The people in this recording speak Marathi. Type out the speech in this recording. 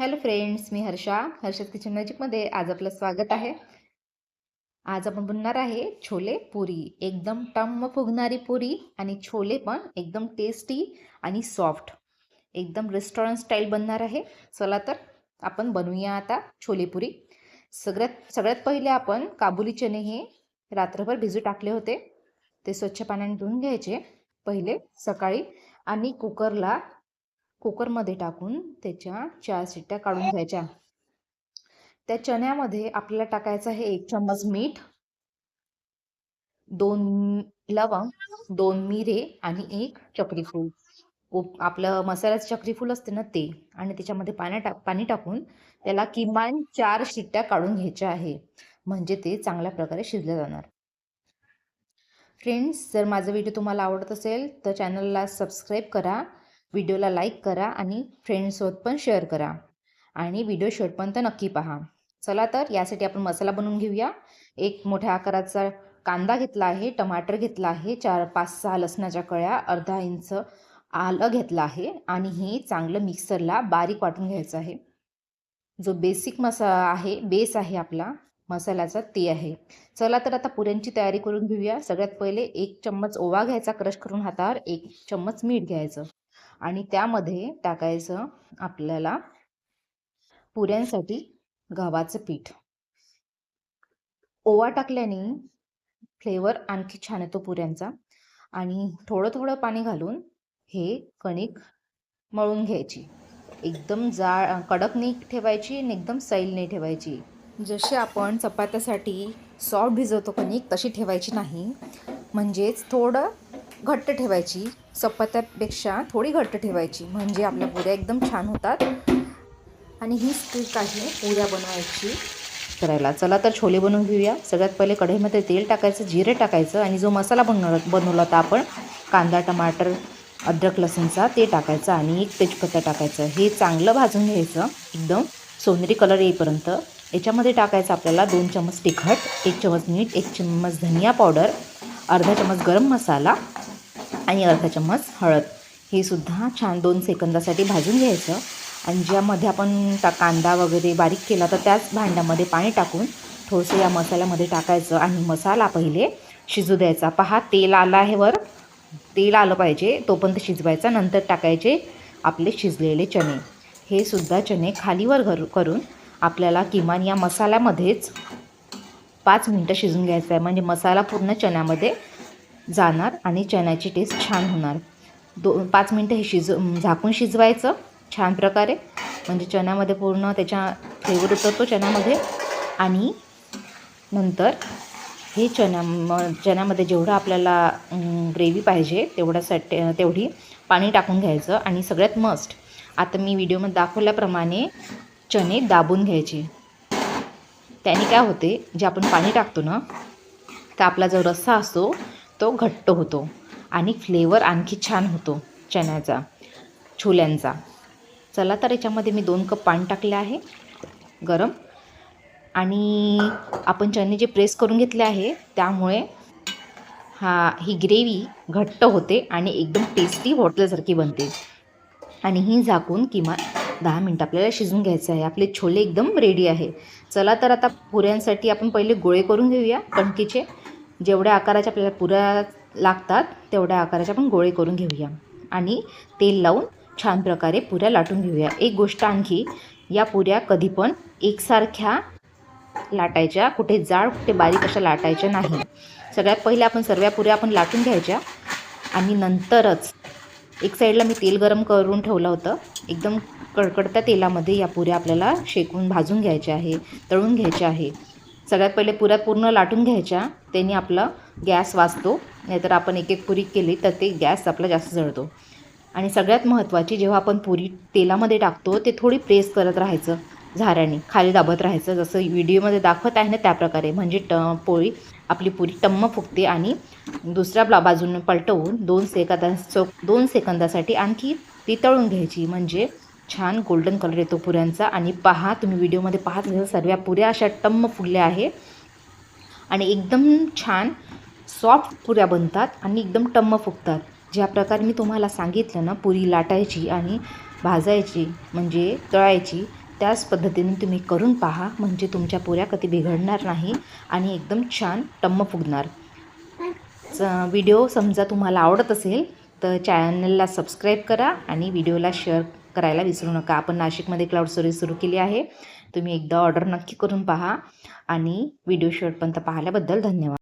हॅलो फ्रेंड्स मी हर्षा हर्षद किचन मॅजिकमध्ये आज आपलं स्वागत आहे. आज आपण बनणार आहे छोले पुरी. एकदम टम्म फुगणारी पुरी आणि छोले पण एकदम टेस्टी आणि सॉफ्ट एकदम रेस्टॉरंट स्टाईल बनणार आहे. चला तर आपण बनवूया आता छोले पुरी. सगळ्यात सगळ्यात पहिले आपण काबुली चणे हे रात्रभर भिजू टाकले होते. ते स्वच्छ पाण्याने धुवून घ्यायचे पहिले सकाळी आणि कुकरला कुकरमध्ये टाकून त्याच्या चार शिट्ट्या काढून घ्यायच्या. त्या चण्यामध्ये आपल्याला टाकायचं आहे एक चम्मच मीठ दोन लवंग दोन मिरे आणि एक चक्रीफूल. आपलं मसाल्याचं चक्रीफूल असते ना ते आणि त्याच्यामध्ये पाण्या टाक पाणी टाकून त्याला किमान चार शिट्ट्या काढून घ्यायच्या आहे. म्हणजे ते चांगल्या प्रकारे शिजले जाणार. फ्रेंड्स जर माझा व्हिडिओ तुम्हाला आवडत असेल तर चॅनलला सबस्क्राईब करा. व्हिडिओला लाईक करा आणि फ्रेंड्ससोबत पण शेअर करा. आणि व्हिडिओ शेवटपर्यंत नक्की पहा. चला तर यासाठी आपण मसाला बनवून घेऊया. एक मोठ्या आकाराचा कांदा घेतला आहे टमाटर घेतला आहे चार पाच सहा लसणाच्या कळ्या अर्धा इंच आलं घेतलं आहे आणि हे चांगलं मिक्सरला बारीक वाटून घ्यायचं आहे. जो बेसिक मसा आहे बेस आहे आपला मसाल्याचा ते आहे. चला तर आता पुऱ्यांची तयारी करून घेऊया. सगळ्यात पहिले एक चम्मच ओवा घ्यायचा क्रश करून हातावर एक चम्मच मीठ घ्यायचं. आणि त्यामध्ये टाकायचं आपल्याला पुऱ्यांसाठी गव्हाचं पीठ. ओवा टाकल्याने फ्लेवर आणखी छान येतो पुऱ्यांचा. आणि थोडं थोडं पाणी घालून हे कणिक मळून घ्यायची. एकदम जाळ कडक नाही ठेवायची आणि एकदम सैल नाही ठेवायची. जशी आपण चपात्यासाठी सॉफ्ट भिजवतो कणिक तशी ठेवायची नाही. म्हणजेच थोडं घट्ट ठेवायची. चपात्यापेक्षा थोडी घट्ट ठेवायची. म्हणजे आपल्या पुऱ्या एकदम छान होतात. आणि ही ट्रिक आहे पुऱ्या बनवायची. करायला. चला तर छोले बनवून घेऊया. सगळ्यात पहिले कढईमध्ये तेल टाकायचं जिरे टाकायचं आणि जो मसाला बनवला बनवला होता आपण कांदा टमाटर अद्रक लसूणचा ते टाकायचं आणि एक तेजपत्ता टाकायचं. हे चांगलं भाजून घ्यायचं. एकदम सोनेरी कलर येईपर्यंत. याच्यामध्ये टाकायचं आपल्याला दोन चम्मच तिखट एक चम्मच मीठ एक चम्मच धनिया पावडर अर्धा चम्मच गरम मसाला आणि अर्धा चम्मच हळद. हे सुद्धा छान दोन सेकंदासाठी भाजून घ्यायचं. आणि ज्यामध्ये आपण ता कांदा वगैरे बारीक केला तर त्याच भांड्यामध्ये पाणी टाकून थोडंसं या मसाल्यामध्ये टाकायचं. आणि मसाला पहिले शिजू द्यायचा. पहा तेल आलं आहे वर. तेल आलं पाहिजे तोपर्यंत शिजवायचा. नंतर टाकायचे आपले शिजलेले चणे. हे सुद्धा चणे खालीवर घर करून आपल्याला किमान या मसाल्यामध्येच पाच मिनटं शिजून घ्यायचं आहे. म्हणजे मसाला पूर्ण चण्यामध्ये जाणार आणि चण्याची टेस्ट छान होणार. दो पाच मिनटं हे शिज झाकून शिजवायचं छान प्रकारे. म्हणजे चण्यामध्ये पूर्ण त्याच्या फ्लेवर उतरतो चण्यामध्ये. आणि नंतर हे चण्या चण्यामध्ये जेवढं आपल्याला ग्रेव्ही पाहिजे तेवढ्यासाठी तेवढी पाणी टाकून घ्यायचं. आणि सगळ्यात मस्ट आता मी व्हिडिओमध्ये दाखवल्याप्रमाणे चणे दाबून घ्यायचे. त्याने काय होते जे आपण पाणी टाकतो ना तर आपला जो रस्सा असतो तो घट्ट होतो आणि फ्लेवर आणखी छान होतो चण्याचा छोल्यांचा. चला तर याच्यामध्ये मी दोन कप पाणी टाकले आहे गरम. आणि आपण चणे जे प्रेस करून घेतले आहे त्यामुळे हा ही ग्रेव्ही घट्ट होते आणि एकदम टेस्टी हॉटेलसारखी बनते. आणि ही झाकून किमान दहा मिनटं आपल्याला शिजून घ्यायचं आहे. आपले छोले एकदम रेडी आहे. चला तर आता पुऱ्यांसाठी आपण पहिले गोळे करून घेऊया कणकीचे. जेवढ्या आकाराच्या आपल्याला पुऱ्या लागतात तेवढ्या आकाराच्या आपण गोळे करून घेऊया. आणि तेल लावून छान प्रकारे पुऱ्या लाटून घेऊया. एक गोष्ट आणखी या पुऱ्या कधी पण एकसारख्या लाटायच्या कुठे जाड कुठे बारीक अशा लाटायच्या नाही. सगळ्यात पहिले आपण सर्व पुऱ्या आपण लाटून घ्यायच्या. आणि नंतरच एक साईडला मी तेल गरम करून ठेवलं होतं. एकदम कडकडत्या तेलामध्ये या पुऱ्या आपल्याला शेकून भाजून घ्यायच्या आहे तळून घ्यायच्या आहे. सगळ्यात पहिले पुऱ्या पूर्ण लाटून घ्यायच्या. त्यांनी आपला गॅस वाचतो. नाहीतर आपण एक एक पुरी केली तर ते गॅस आपला जास्त जळतो. आणि सगळ्यात महत्त्वाची जेव्हा आपण पुरी तेलामध्ये टाकतो ते थोडी प्रेस करत राहायचं झाऱ्याने. खाली दाबत राहायचं. जसं व्हिडिओमध्ये दाखवत आहे ना त्याप्रकारे. म्हणजे ट पोळी आपली पुरी टम्म फुगते आणि दुसऱ्या बाजूने पलटवून दोन सेकंदा दोन सेकंदासाठी आणखी ती तळून घ्यायची. म्हणजे छान गोल्डन कलर येतो पुऱ्यांचा. आणि पहा तुम्ही व्हिडिओमध्ये पाहत असाल सर्व पुऱ्या अशा टम्म फुगल्या आहे. आणि एकदम छान सॉफ्ट पुऱ्या बनतात आणि एकदम टम्म फुगतात. ज्या प्रकारे मी तुम्हाला सांगितलं ना पुरी लाटायची आणि भाजायची म्हणजे तळायची त्याच पद्धतीने तुम्ही करून पहा. म्हणजे तुमच्या पुऱ्या कधी बिघडणार नाही आणि एकदम छान टम्म फुगणार. च व्हिडिओ समजा तुम्हाला आवडत असेल तर चॅनलला सबस्क्राईब करा आणि व्हिडिओला शेअर करायला विसरू नका. आपण नाशिकमध्ये क्लाउड स्टोरेज सुरू केली आहे. तुम्ही एकदा ऑर्डर नक्की करून पहा. आणि व्हिडिओ शेवटपर्यंत पाहिल्याबद्दल धन्यवाद.